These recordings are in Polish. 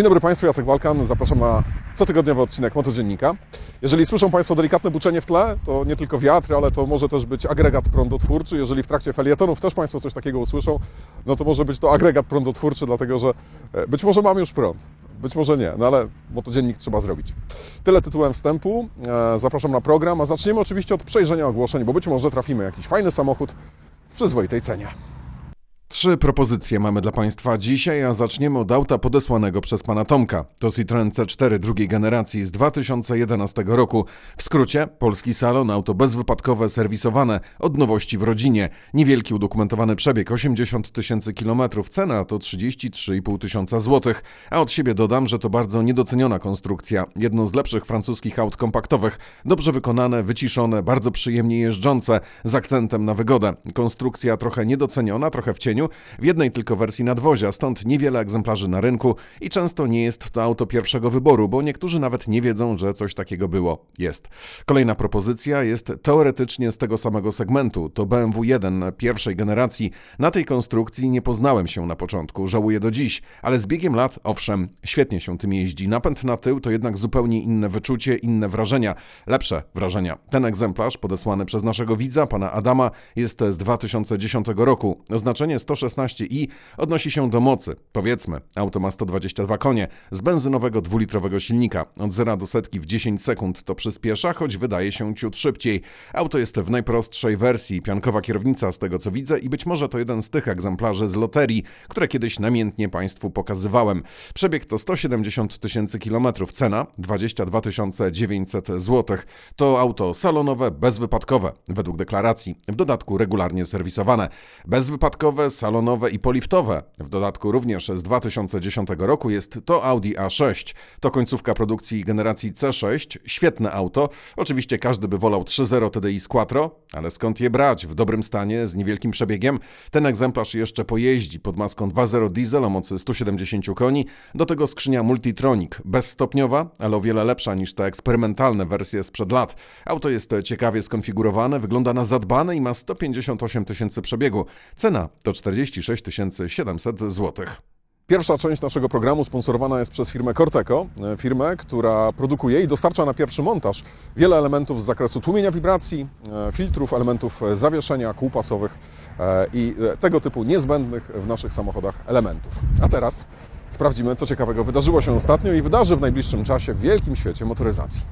Dzień dobry Państwu, Jacek Walkan. Zapraszam na cotygodniowy odcinek Motodziennika. Jeżeli słyszą Państwo delikatne buczenie w tle, to nie tylko wiatr, ale to może też być agregat prądotwórczy. Jeżeli w trakcie felietonów też Państwo coś takiego usłyszą, no to może być to agregat prądotwórczy, dlatego że e, być może mam już prąd, być może nie, no ale motodziennik trzeba zrobić. Tyle tytułem wstępu. E, Zapraszam na program, a zaczniemy oczywiście od przejrzenia ogłoszeń, bo być może trafimy jakiś fajny samochód w przyzwoitej cenie. Trzy propozycje mamy dla Państwa dzisiaj, a zaczniemy od auta podesłanego przez pana Tomka. To Citroen C4 drugiej generacji z 2011 roku. W skrócie, polski salon, auto bezwypadkowe, serwisowane, od nowości w rodzinie. Niewielki udokumentowany przebieg 80 tysięcy kilometrów, cena to 33,5 tysiąca złotych. A od siebie dodam, że to bardzo niedoceniona konstrukcja. Jedno z lepszych francuskich aut kompaktowych. Dobrze wykonane, wyciszone, bardzo przyjemnie jeżdżące, z akcentem na wygodę. Konstrukcja trochę niedoceniona, trochę w cieniu, w jednej tylko wersji nadwozia, stąd niewiele egzemplarzy na rynku i często nie jest to auto pierwszego wyboru, bo niektórzy nawet nie wiedzą, że coś takiego było. Jest. Kolejna propozycja jest teoretycznie z tego samego segmentu. To BMW 1 pierwszej generacji. Na tej konstrukcji nie poznałem się na początku, żałuję do dziś, ale z biegiem lat, owszem, świetnie się tym jeździ. Napęd na tył to jednak zupełnie inne wyczucie, inne wrażenia, lepsze wrażenia. Ten egzemplarz podesłany przez naszego widza, pana Adama, jest z 2010 roku. Oznaczenie 116i odnosi się do mocy. Powiedzmy, auto ma 122 konie z benzynowego dwulitrowego silnika. Od 0 do setki w 10 sekund to przyspiesza, choć wydaje się ciut szybciej. Auto jest w najprostszej wersji, piankowa kierownica z tego co widzę i być może to jeden z tych egzemplarzy z loterii, które kiedyś namiętnie Państwu pokazywałem. Przebieg to 170 tysięcy kilometrów, cena 22 900 zł. To auto salonowe, bezwypadkowe, według deklaracji. W dodatku regularnie serwisowane. Bezwypadkowe, salonowe i poliftowe. W dodatku również z 2010 roku jest to Audi A6. To końcówka produkcji generacji C6. Świetne auto. Oczywiście każdy by wolał 3.0 TDI z Quattro, ale skąd je brać? W dobrym stanie, z niewielkim przebiegiem. Ten egzemplarz jeszcze pojeździ pod maską 2.0 diesel o mocy 170 koni. Do tego skrzynia Multitronic. Bezstopniowa, ale o wiele lepsza niż te eksperymentalne wersje sprzed lat. Auto jest ciekawie skonfigurowane, wygląda na zadbane i ma 158 tysięcy przebiegu. Cena to 46 700 zł. Pierwsza część naszego programu sponsorowana jest przez firmę Corteco, e, firmę, która produkuje i dostarcza na pierwszy montaż wiele elementów z zakresu tłumienia wibracji, e, filtrów, elementów e, zawieszenia, kół pasowych i tego typu niezbędnych w naszych samochodach elementów. A teraz sprawdzimy, co ciekawego wydarzyło się ostatnio i wydarzy w najbliższym czasie w wielkim świecie motoryzacji.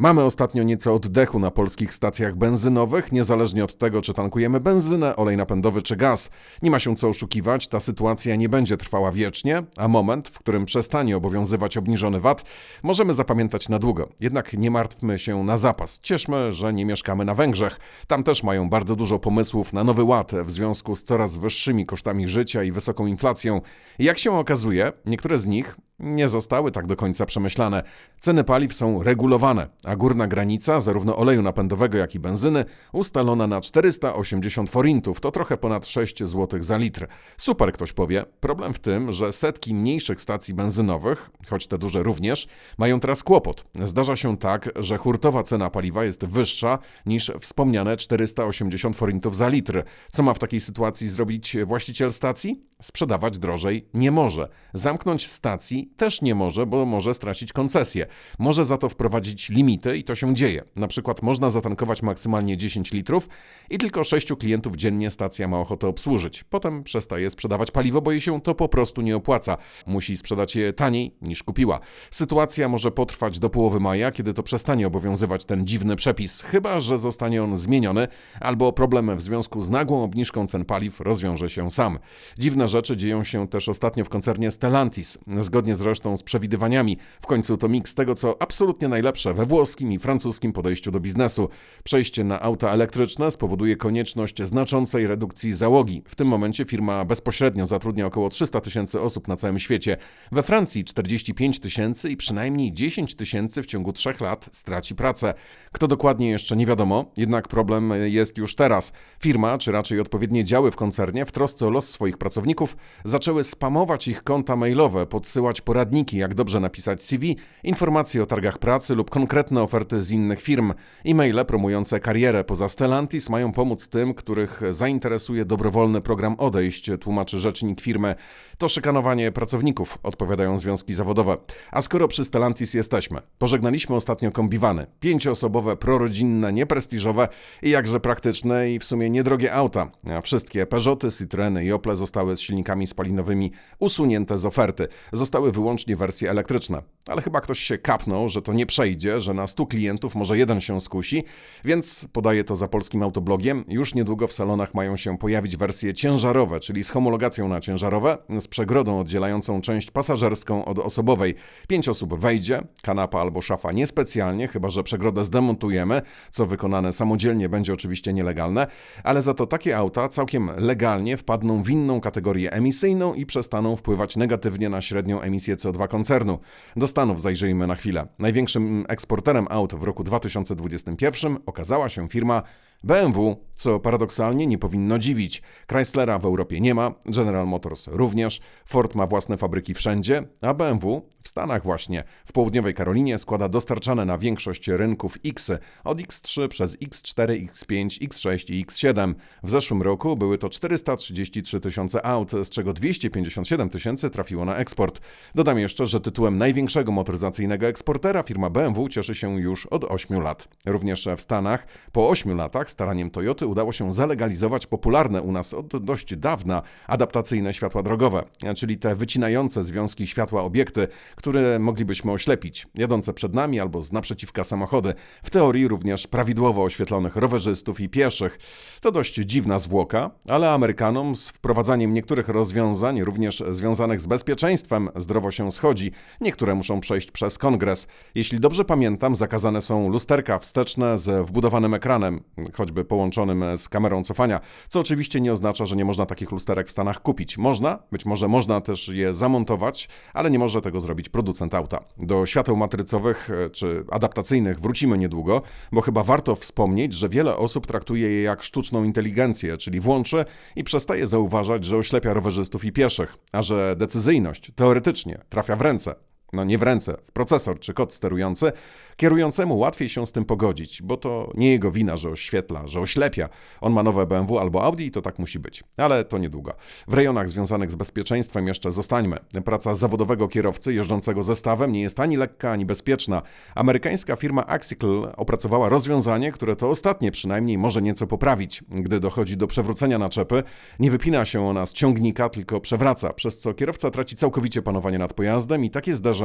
Mamy ostatnio nieco oddechu na polskich stacjach benzynowych, niezależnie od tego, czy tankujemy benzynę, olej napędowy czy gaz. Nie ma się co oszukiwać, ta sytuacja nie będzie trwała wiecznie, a moment, w którym przestanie obowiązywać obniżony VAT, możemy zapamiętać na długo. Jednak nie martwmy się na zapas. Cieszmy, że nie mieszkamy na Węgrzech. Tam też mają bardzo dużo pomysłów na nowy ład w związku z coraz wyższymi kosztami życia i wysoką inflacją. Jak się okazuje, niektóre z nich nie zostały tak do końca przemyślane. Ceny paliw są regulowane, a górna granica zarówno oleju napędowego, jak i benzyny ustalona na 480 forintów, to trochę ponad 6 zł za litr. Super, ktoś powie. Problem w tym, że setki mniejszych stacji benzynowych, choć te duże również, mają teraz kłopot. Zdarza się tak, że hurtowa cena paliwa jest wyższa niż wspomniane 480 forintów za litr. Co ma w takiej sytuacji zrobić właściciel stacji? Sprzedawać drożej nie może. Zamknąć stacji też nie może, bo może stracić koncesję. Może za to wprowadzić limity i to się dzieje. Na przykład można zatankować maksymalnie 10 litrów i tylko 6 klientów dziennie stacja ma ochotę obsłużyć. Potem przestaje sprzedawać paliwo, bo jej się to po prostu nie opłaca. Musi sprzedać je taniej niż kupiła. Sytuacja może potrwać do połowy maja, kiedy to przestanie obowiązywać ten dziwny przepis, chyba że zostanie on zmieniony, albo problem w związku z nagłą obniżką cen paliw rozwiąże się sam. Dziwne rzeczy dzieją się też ostatnio w koncernie Stellantis, zgodnie zresztą z przewidywaniami. W końcu to miks tego, co absolutnie najlepsze we włoskim i francuskim podejściu do biznesu. Przejście na auta elektryczne spowoduje konieczność znaczącej redukcji załogi. W tym momencie firma bezpośrednio zatrudnia około 300 tysięcy osób na całym świecie. We Francji 45 tysięcy i przynajmniej 10 tysięcy w ciągu trzech lat straci pracę. Kto dokładnie jeszcze nie wiadomo, jednak problem jest już teraz. Firma, czy raczej odpowiednie działy w koncernie w trosce o los swoich pracowników zaczęły spamować ich konta mailowe, podsyłać poradniki, jak dobrze napisać CV, informacje o targach pracy lub konkretne oferty z innych firm. E-maile promujące karierę poza Stellantis mają pomóc tym, których zainteresuje dobrowolny program odejść, tłumaczy rzecznik firmy. To szykanowanie pracowników, odpowiadają związki zawodowe. A skoro przy Stellantis jesteśmy, pożegnaliśmy ostatnio kombiwany, pięcioosobowe, prorodzinne, nieprestiżowe i jakże praktyczne i w sumie niedrogie auta. Wszystkie Peugeoty, Citroeny i Ople zostały z silnikami spalinowymi usunięte z oferty. Zostały wyłącznie wersje elektryczne. Ale chyba ktoś się kapnął, że to nie przejdzie, że na 100 klientów może jeden się skusi, więc podaję to za polskim autoblogiem. Już niedługo w salonach mają się pojawić wersje ciężarowe, czyli z homologacją na ciężarowe, z przegrodą oddzielającą część pasażerską od osobowej. Pięć osób wejdzie, kanapa albo szafa niespecjalnie, chyba że przegrodę zdemontujemy, co wykonane samodzielnie będzie oczywiście nielegalne, ale za to takie auta całkiem legalnie wpadną w inną kategorię emisyjną i przestaną wpływać negatywnie na średnią emisję CO2 koncernu. Do Stanów zajrzyjmy na chwilę. Największym eksporterem aut w roku 2021 okazała się firma BMW, co paradoksalnie nie powinno dziwić. Chryslera w Europie nie ma, General Motors również, Ford ma własne fabryki wszędzie, a BMW w Stanach właśnie. W południowej Karolinie składa dostarczane na większość rynków X, od X3 przez X4, X5, X6 i X7. W zeszłym roku były to 433 tysiące aut, z czego 257 tysięcy trafiło na eksport. Dodam jeszcze, że tytułem największego motoryzacyjnego eksportera firma BMW cieszy się już od 8 lat. Również w Stanach po 8 staraniem Toyoty udało się zalegalizować popularne u nas od dość dawna adaptacyjne światła drogowe, czyli te wycinające związki światła obiekty, które moglibyśmy oślepić, jadące przed nami albo z naprzeciwka samochody, w teorii również prawidłowo oświetlonych rowerzystów i pieszych. To dość dziwna zwłoka, ale Amerykanom z wprowadzaniem niektórych rozwiązań, również związanych z bezpieczeństwem, zdrowo się schodzi. Niektóre muszą przejść przez kongres. Jeśli dobrze pamiętam, zakazane są lusterka wsteczne z wbudowanym ekranem, choćby połączonym z kamerą cofania, co oczywiście nie oznacza, że nie można takich lusterek w Stanach kupić. Można, być może można też je zamontować, ale nie może tego zrobić producent auta. Do świateł matrycowych e, czy adaptacyjnych wrócimy niedługo, bo chyba warto wspomnieć, że wiele osób traktuje je jak sztuczną inteligencję, czyli włączy i przestaje zauważać, że oślepia rowerzystów i pieszych, a że decyzyjność teoretycznie trafia w ręce no nie w ręce, w procesor czy kod sterujący, kierującemu łatwiej się z tym pogodzić, bo to nie jego wina, że oświetla, że oślepia. On ma nowe BMW albo Audi i to tak musi być. Ale to niedługo. W rejonach związanych z bezpieczeństwem jeszcze zostańmy. Praca zawodowego kierowcy jeżdżącego zestawem nie jest ani lekka, ani bezpieczna. Amerykańska firma Axical opracowała rozwiązanie, które to ostatnie przynajmniej może nieco poprawić. Gdy dochodzi do przewrócenia naczepy, nie wypina się ona z ciągnika, tylko przewraca, przez co kierowca traci całkowicie panowanie nad pojazdem i takie zdarzenie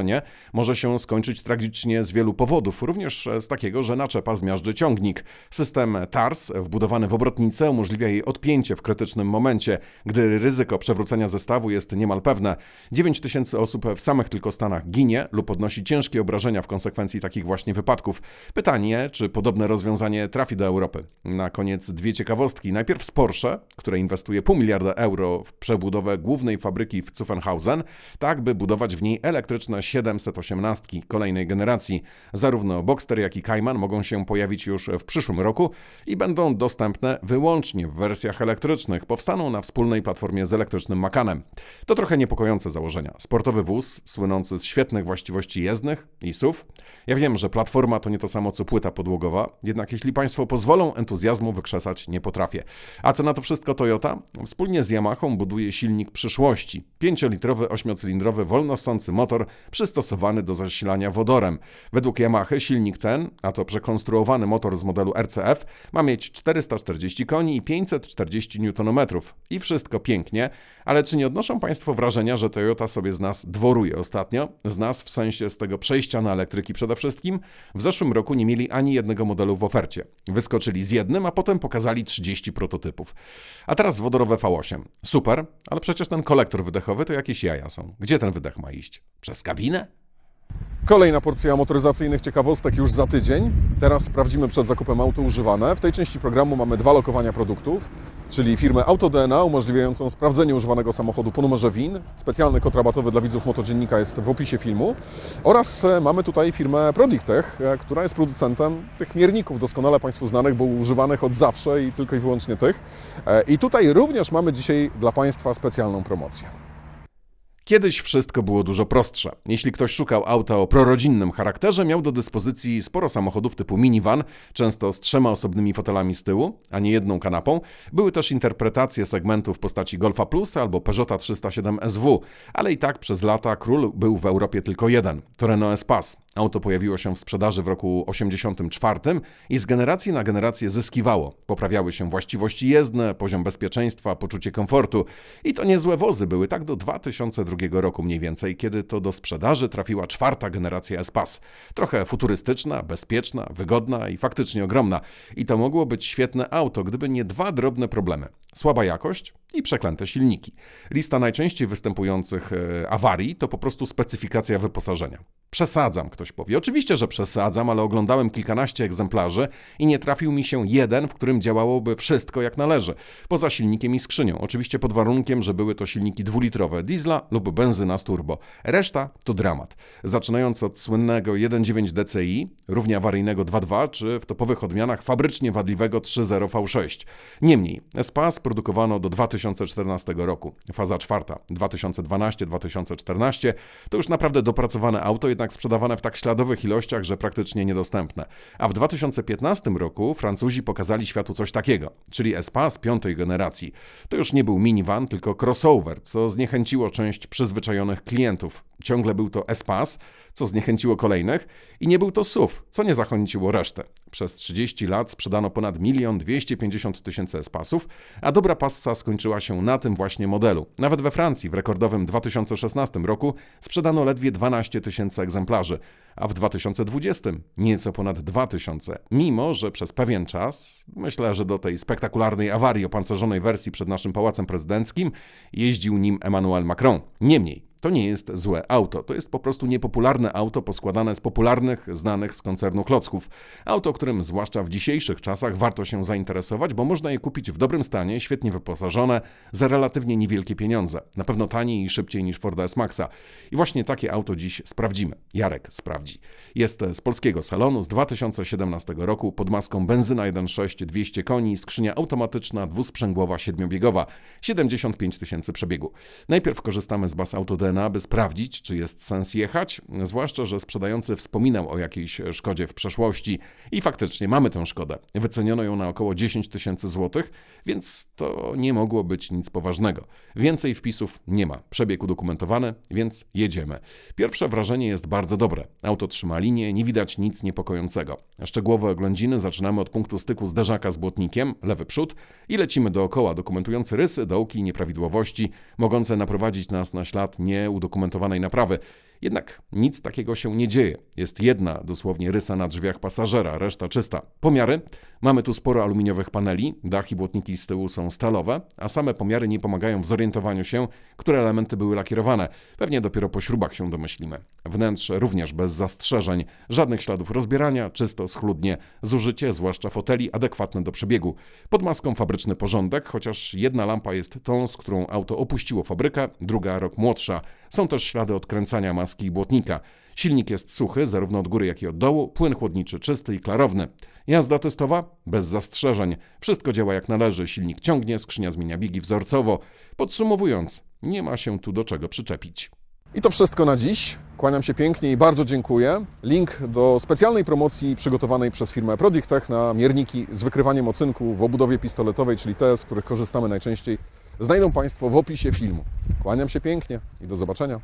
może się skończyć tragicznie z wielu powodów, również z takiego, że naczepa zmiażdży ciągnik. System TARS, wbudowany w obrotnicę, umożliwia jej odpięcie w krytycznym momencie, gdy ryzyko przewrócenia zestawu jest niemal pewne. 9 tysięcy osób w samych tylko Stanach ginie lub odnosi ciężkie obrażenia w konsekwencji takich właśnie wypadków. Pytanie, czy podobne rozwiązanie trafi do Europy. Na koniec dwie ciekawostki. Najpierw z Porsche, które inwestuje pół miliarda euro w przebudowę głównej fabryki w Zuffenhausen, tak by budować w niej elektryczne 718 kolejnej generacji. Zarówno Boxster, jak i Cayman mogą się pojawić już w przyszłym roku i będą dostępne wyłącznie w wersjach elektrycznych. Powstaną na wspólnej platformie z elektrycznym Macanem. To trochę niepokojące założenia. Sportowy wóz, słynący z świetnych właściwości jezdnych i SUV. Ja wiem, że platforma to nie to samo co płyta podłogowa, jednak jeśli Państwo pozwolą, entuzjazmu wykrzesać nie potrafię. A co na to wszystko Toyota? Wspólnie z Yamahą buduje silnik przyszłości. 5-litrowy, 8-cylindrowy, wolnossący motor przystosowany do zasilania wodorem. Według Yamaha silnik ten, a to przekonstruowany motor z modelu RCF, ma mieć 440 koni i 540 Nm. I wszystko pięknie, ale czy nie odnoszą Państwo wrażenia, że Toyota sobie z nas dworuje ostatnio? Z nas w sensie z tego przejścia na elektryki przede wszystkim? W zeszłym roku nie mieli ani jednego modelu w ofercie. Wyskoczyli z jednym, a potem pokazali 30 prototypów. A teraz wodorowe V8. Super, ale przecież ten kolektor wydechowy to jakieś jaja są. Gdzie ten wydech ma iść? Przez kabinę? Kolejna porcja motoryzacyjnych ciekawostek już za tydzień. Teraz sprawdzimy przed zakupem auto używane. W tej części programu mamy dwa lokowania produktów, czyli firmę AutoDNA umożliwiającą sprawdzenie używanego samochodu po numerze WIN. Specjalny kod rabatowy dla widzów motodziennika jest w opisie filmu. Oraz e, mamy tutaj firmę Prodictech, e, która jest producentem tych mierników doskonale Państwu znanych, bo używanych od zawsze i tylko i wyłącznie tych. E, I tutaj również mamy dzisiaj dla Państwa specjalną promocję. Kiedyś wszystko było dużo prostsze. Jeśli ktoś szukał auta o prorodzinnym charakterze, miał do dyspozycji sporo samochodów typu minivan, często z trzema osobnymi fotelami z tyłu, a nie jedną kanapą. Były też interpretacje segmentów w postaci Golfa Plus albo Peugeota 307 SW, ale i tak przez lata król był w Europie tylko jeden to Renault Espace. Auto pojawiło się w sprzedaży w roku 1984 i z generacji na generację zyskiwało. Poprawiały się właściwości jezdne, poziom bezpieczeństwa, poczucie komfortu. I to niezłe wozy były tak do 2002 roku mniej więcej, kiedy to do sprzedaży trafiła czwarta generacja Espace. Trochę futurystyczna, bezpieczna, wygodna i faktycznie ogromna. I to mogło być świetne auto, gdyby nie dwa drobne problemy. Słaba jakość i przeklęte silniki. Lista najczęściej występujących e, awarii to po prostu specyfikacja wyposażenia. Przesadzam, ktoś powie. Oczywiście, że przesadzam, ale oglądałem kilkanaście egzemplarzy i nie trafił mi się jeden, w którym działałoby wszystko jak należy. Poza silnikiem i skrzynią. Oczywiście pod warunkiem, że były to silniki dwulitrowe diesla lub benzyna z turbo. Reszta to dramat. Zaczynając od słynnego 1.9 DCI, równie awaryjnego 2.2, czy w topowych odmianach fabrycznie wadliwego 3.0 V6. Niemniej, Espace produkowano do 2014 roku. Faza czwarta, 2012-2014, to już naprawdę dopracowane auto, jednak sprzedawane w tak śladowych ilościach, że praktycznie niedostępne. A w 2015 roku Francuzi pokazali światu coś takiego, czyli Espace piątej generacji. To już nie był minivan, tylko crossover, co zniechęciło część przyzwyczajonych klientów. Ciągle był to Espace, co zniechęciło kolejnych, i nie był to SUV, co nie zachęciło resztę. Przez 30 lat sprzedano ponad 1 250 tysięcy Espasów, a dobra passa skończyła się na tym właśnie modelu. Nawet we Francji w rekordowym 2016 roku sprzedano ledwie 12 tysięcy egzemplarzy, a w 2020 nieco ponad 2000, mimo że przez pewien czas, myślę, że do tej spektakularnej awarii opancerzonej wersji przed naszym pałacem prezydenckim, jeździł nim Emmanuel Macron. Niemniej, to nie jest złe auto, to jest po prostu niepopularne auto poskładane z popularnych, znanych z koncernu klocków. Auto, którym zwłaszcza w dzisiejszych czasach warto się zainteresować, bo można je kupić w dobrym stanie, świetnie wyposażone, za relatywnie niewielkie pieniądze. Na pewno taniej i szybciej niż Forda S-Maxa. I właśnie takie auto dziś sprawdzimy. Jarek sprawdzi. Jest z polskiego salonu z 2017 roku pod maską benzyna 1.6 200 koni, skrzynia automatyczna dwusprzęgłowa siedmiobiegowa, 75 tysięcy przebiegu. Najpierw korzystamy z baz Auto DNA, by sprawdzić, czy jest sens jechać, zwłaszcza, że sprzedający wspominał o jakiejś szkodzie w przeszłości i faktycznie mamy tę szkodę. Wyceniono ją na około 10 tysięcy złotych, więc to nie mogło być nic poważnego. Więcej wpisów nie ma. Przebieg udokumentowany, więc jedziemy. Pierwsze wrażenie jest bardzo dobre. Auto trzyma linię, nie widać nic niepokojącego. Szczegółowe oględziny zaczynamy od punktu styku zderzaka z błotnikiem, lewy przód i lecimy dookoła, dokumentując rysy, dołki, nieprawidłowości, mogące naprowadzić nas na ślad nieudokumentowanej naprawy. Jednak nic takiego się nie dzieje. Jest jedna dosłownie rysa na drzwiach pasażera, reszta czysta. Pomiary. Mamy tu sporo aluminiowych paneli, dach i błotniki z tyłu są stalowe, a same pomiary nie pomagają w zorientowaniu się, które elementy były lakierowane. Pewnie dopiero po śrubach się domyślimy. Wnętrze również bez zastrzeżeń, żadnych śladów rozbierania, czysto, schludnie, zużycie, zwłaszcza foteli, adekwatne do przebiegu. Pod maską fabryczny porządek, chociaż jedna lampa jest tą, z którą auto opuściło fabrykę, druga rok młodsza. Są też ślady odkręcania i błotnika. Silnik jest suchy, zarówno od góry, jak i od dołu, płyn chłodniczy czysty i klarowny. Jazda testowa? Bez zastrzeżeń. Wszystko działa jak należy, silnik ciągnie, skrzynia zmienia biegi wzorcowo. Podsumowując, nie ma się tu do czego przyczepić. I to wszystko na dziś. Kłaniam się pięknie i bardzo dziękuję. Link do specjalnej promocji przygotowanej przez firmę Prodictech na mierniki z wykrywaniem ocynku w obudowie pistoletowej, czyli te, z których korzystamy najczęściej, znajdą Państwo w opisie filmu. Kłaniam się pięknie i do zobaczenia.